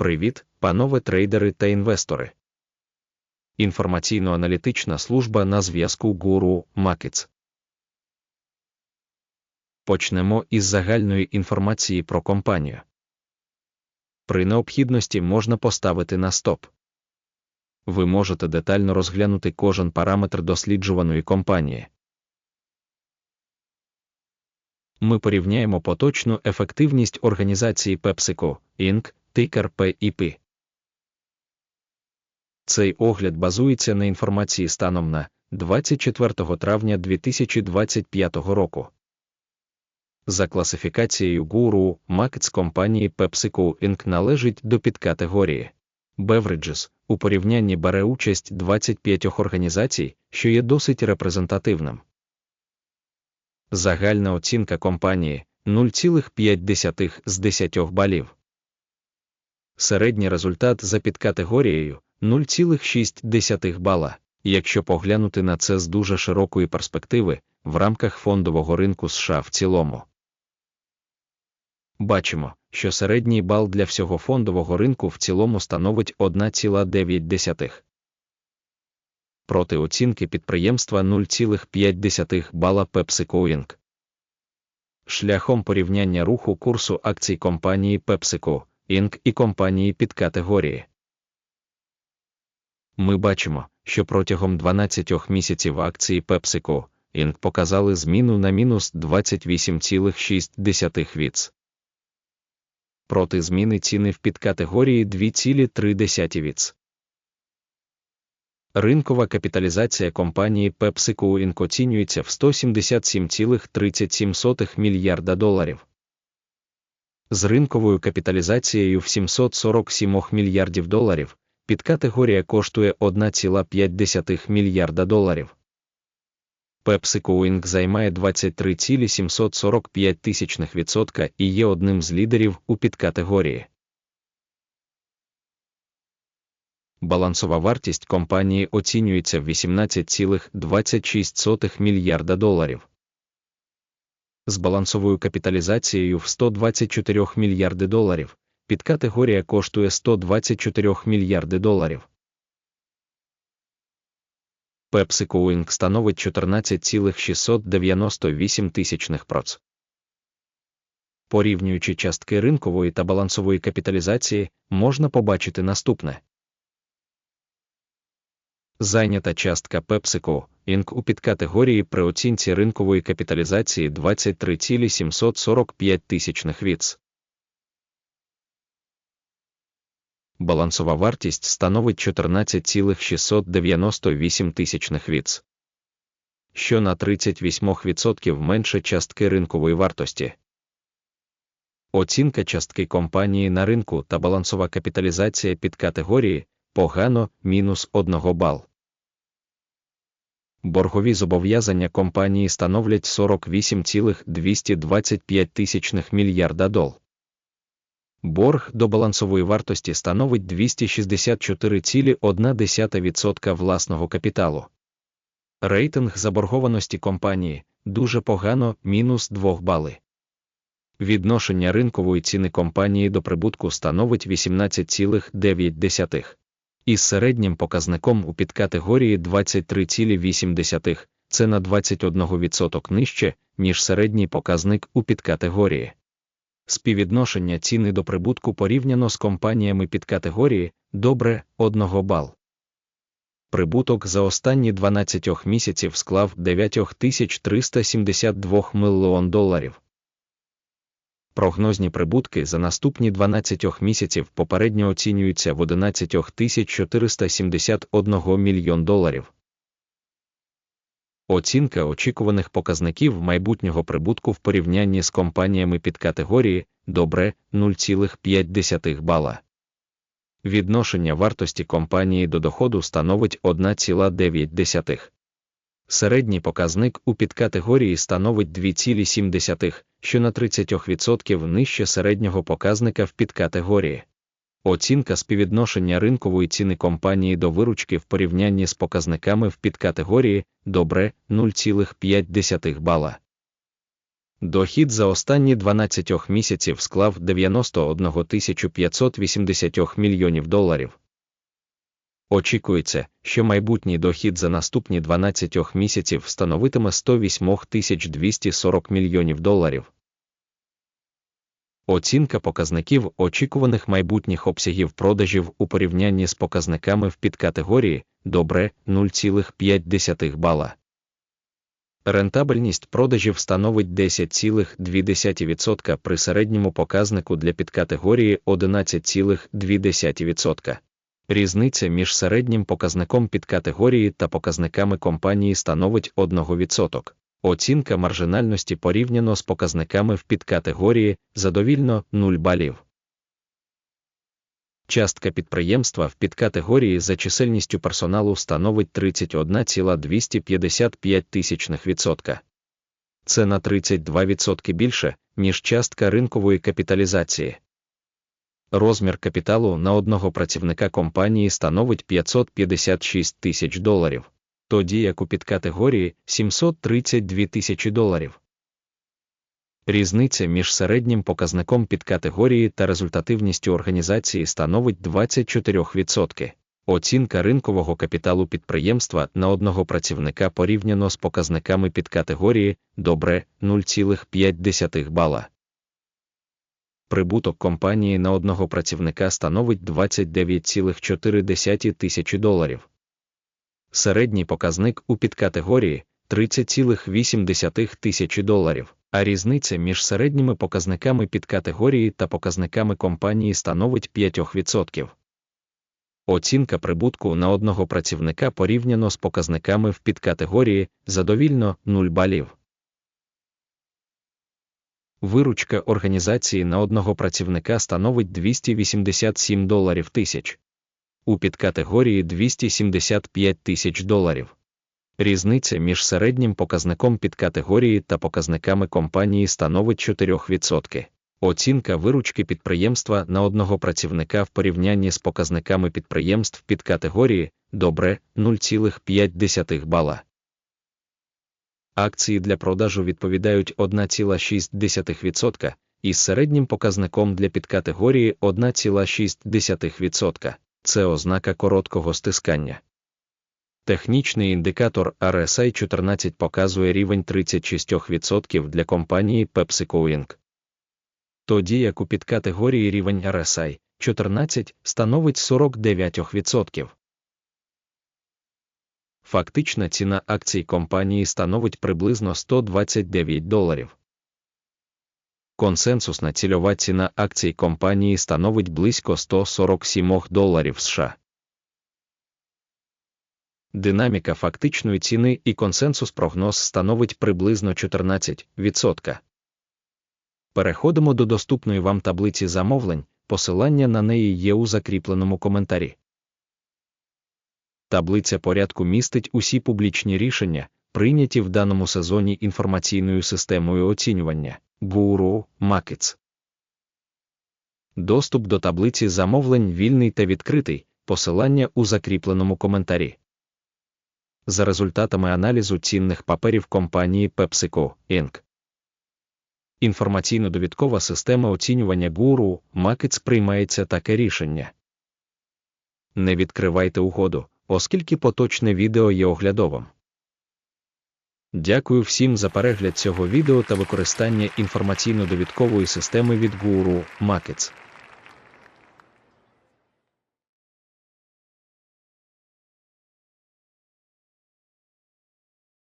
Привіт, панове трейдери та інвестори. Інформаційно-аналітична служба на зв'язку Guru Markets. Почнемо із загальної інформації про компанію. При необхідності можна поставити на стоп. Ви можете детально розглянути кожен параметр досліджуваної компанії. Ми порівняємо поточну ефективність організації PepsiCo, Inc., тикер PIP. Цей огляд базується на інформації станом на 24 травня 2025 року. За класифікацією Guru, Markets компанії PepsiCo Inc. належить до підкатегорії Beverages. У порівнянні бере участь 25 організацій, що є досить репрезентативним. Загальна оцінка компанії 0,5 з 10 балів. Середній результат за підкатегорією 0,6 бала. Якщо поглянути на це з дуже широкої перспективи в рамках фондового ринку США в цілому. Бачимо, що середній бал для всього фондового ринку в цілому становить 1,9. Проти оцінки підприємства 0,5 бала PepsiCo. Шляхом порівняння руху курсу акцій компанії PepsiCo Inc. і компанії під категорії. Ми бачимо, що протягом 12 місяців акції PepsiCo Inc. показали зміну на мінус 28,6 віц. Проти зміни ціни в підкатегорії 2,3 віц. Ринкова капіталізація компанії PepsiCo Inc. оцінюється в 177,37 мільярда доларів. З ринковою капіталізацією в 747 мільярдів доларів підкатегорія коштує 1,5 мільярда доларів. PepsiCo Inc. займає 23,745 і є одним з лідерів у підкатегорії. Балансова вартість компанії оцінюється в 18,26 мільярда доларів. З балансовою капіталізацією в 124 мільярди доларів. Підкатегорія коштує 124 мільярди доларів. PepsiCo Inc. становить 14,698 тисячних проц. Порівнюючи частки ринкової та балансової капіталізації, можна побачити наступне. Зайнята частка PepsiCo Inc. у підкатегорії при оцінці ринкової капіталізації 23,745 тисячних віц. Балансова вартість становить 14,698 тисячних віц, що на 38% менше частки ринкової вартості. Оцінка частки компанії на ринку та балансова капіталізація під категорії погано мінус 1 бал. Боргові зобов'язання компанії становлять 48,225 тисячних мільярда дол. Борг до балансової вартості становить 264,1% власного капіталу. Рейтинг заборгованості компанії дуже погано мінус 2 бали. Відношення ринкової ціни компанії до прибутку становить 18,9 із середнім показником у підкатегорії 23,8 це на 21% нижче, ніж середній показник у підкатегорії. Співвідношення ціни до прибутку порівняно з компаніями підкатегорії добре 1 бал. Прибуток за останні 12 місяців склав 9372 мільйон доларів. Прогнозні прибутки за наступні 12 місяців попередньо оцінюються в 11 471 мільйон доларів. Оцінка очікуваних показників майбутнього прибутку в порівнянні з компаніями під категорії добре 0,5 бала. Відношення вартості компанії до доходу становить 1,9. Середній показник у підкатегорії становить 2,7, що на 30% нижче середнього показника в підкатегорії. Оцінка співвідношення ринкової ціни компанії до виручки в порівнянні з показниками в підкатегорії добре 0,5 бала. Дохід за останні 12 місяців склав 91 580 мільйонів доларів. Очікується, що майбутній дохід за наступні 12 місяців становитиме 108 240 мільйонів доларів. Оцінка показників очікуваних майбутніх обсягів продажів у порівнянні з показниками в підкатегорії добре 0,5 бала. Рентабельність продажів становить 10,2% при середньому показнику для підкатегорії 11,2%. Різниця між середнім показником підкатегорії та показниками компанії становить 1%. Оцінка маржинальності порівняно з показниками в підкатегорії задовільно 0 балів. Частка підприємства в підкатегорії за чисельністю персоналу становить 31,255%. Це на 32% більше, ніж частка ринкової капіталізації. Розмір капіталу на одного працівника компанії становить 556 тисяч доларів, тоді як у підкатегорії 732 тисячі доларів. Різниця між середнім показником підкатегорії та результативністю організації становить 24%. Оцінка ринкового капіталу підприємства на одного працівника порівняно з показниками підкатегорії добре 0,5 бала. Прибуток компанії на одного працівника становить 29,4 тисячі доларів. Середній показник у підкатегорії 30,8 тисячі доларів, а різниця між середніми показниками підкатегорії та показниками компанії становить 5%. Оцінка прибутку на одного працівника порівняно з показниками в підкатегорії задовільно 0 балів. Виручка організації на одного працівника становить 287 доларів тисяч. У підкатегорії 275 тисяч доларів. Різниця між середнім показником підкатегорії та показниками компанії становить 4%. Оцінка виручки підприємства на одного працівника в порівнянні з показниками підприємств підкатегорії добре 0,5 бала. Акції для продажу відповідають 1,6% із середнім показником для підкатегорії 1,6%. Це ознака короткого стискання. Технічний індикатор RSI 14 показує рівень 36% для компанії PepsiCo Inc. Тоді як у підкатегорії рівень RSI 14 становить 49%. Фактична ціна акцій компанії становить приблизно 129 доларів. Консенсусна цільова ціна акцій компанії становить близько 147 доларів США. Динаміка фактичної ціни і консенсус прогноз становить приблизно 14%. Переходимо до доступної вам таблиці замовлень, посилання на неї є у закріпленому коментарі. Таблиця порядку містить усі публічні рішення, прийняті в даному сезоні інформаційною системою оцінювання Guru Markets. Доступ до таблиці замовлень вільний та відкритий, посилання у закріпленому коментарі. За результатами аналізу цінних паперів компанії PepsiCo Inc. Інформаційно-довідкова система оцінювання Guru Markets приймається таке рішення. Не відкривайте угоду, оскільки поточне відео є оглядовим. Дякую всім за перегляд цього відео та використання інформаційно-довідкової системи від Guru Markets.